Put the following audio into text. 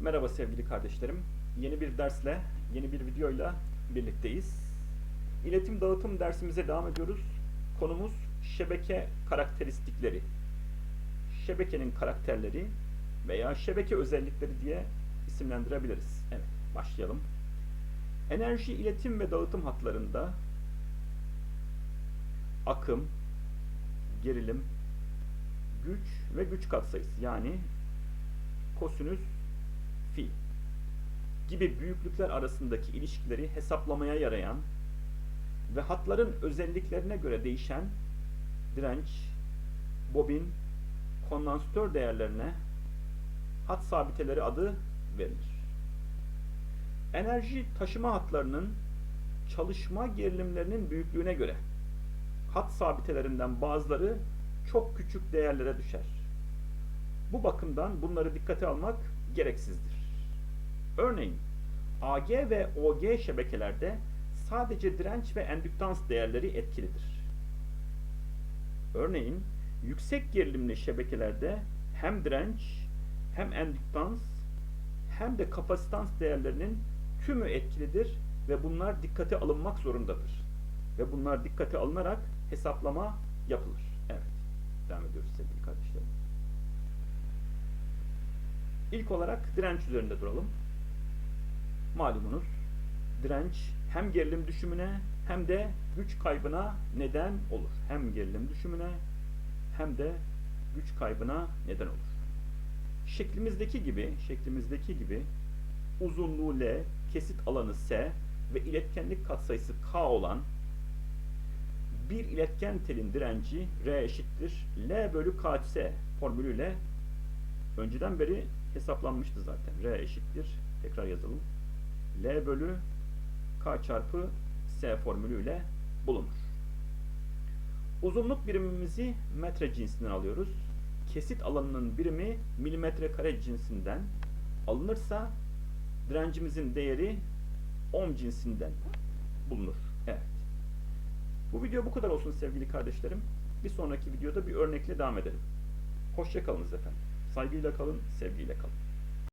Merhaba sevgili kardeşlerim. Yeni bir dersle, yeni bir videoyla birlikteyiz. İletim dağıtım dersimize devam ediyoruz. Konumuz şebeke karakteristikleri. Şebekenin karakterleri veya şebeke özellikleri diye isimlendirebiliriz. Evet, başlayalım. Enerji iletim ve dağıtım hatlarında akım, gerilim, güç ve güç katsayısı yani kosinüs fi gibi büyüklükler arasındaki ilişkileri hesaplamaya yarayan ve hatların özelliklerine göre değişen direnç, bobin, kondansatör değerlerine hat sabiteleri adı verilir. Enerji taşıma hatlarının çalışma gerilimlerinin büyüklüğüne göre hat sabitelerinden bazıları çok küçük değerlere düşer. Bu bakımdan bunları dikkate almak gereksizdir. Örneğin AG ve OG şebekelerde sadece direnç ve endüktans değerleri etkilidir. Örneğin yüksek gerilimli şebekelerde hem direnç hem endüktans hem de kapasitans değerlerinin tümü etkilidir ve bunlar dikkate alınmak zorundadır. Ve bunlar dikkate alınarak hesaplama yapılır. Evet. Devam ediyoruz sevgili kardeşlerim. İlk olarak direnç üzerinde duralım. Malumunuz direnç hem gerilim düşümüne hem de güç kaybına neden olur. Hem gerilim düşümüne hem de güç kaybına neden olur. Şeklimizdeki gibi, şeklimizdeki gibi uzunluğu L, kesit alanı S ve iletkenlik katsayısı K olan bir iletken telin direnci R eşittir L bölü KS formülüyle önceden beri hesaplanmıştı zaten. R eşittir tekrar yazalım. L bölü K çarpı S formülüyle bulunur. Uzunluk birimimizi metre cinsinden alıyoruz. Kesit alanının birimi milimetre kare cinsinden alınırsa direncimizin değeri ohm cinsinden bulunur. Evet. Bu video bu kadar olsun sevgili kardeşlerim. Bir sonraki videoda bir örnekle devam edelim. Hoşçakalınız efendim. Saygıyla kalın, sevgiyle kalın.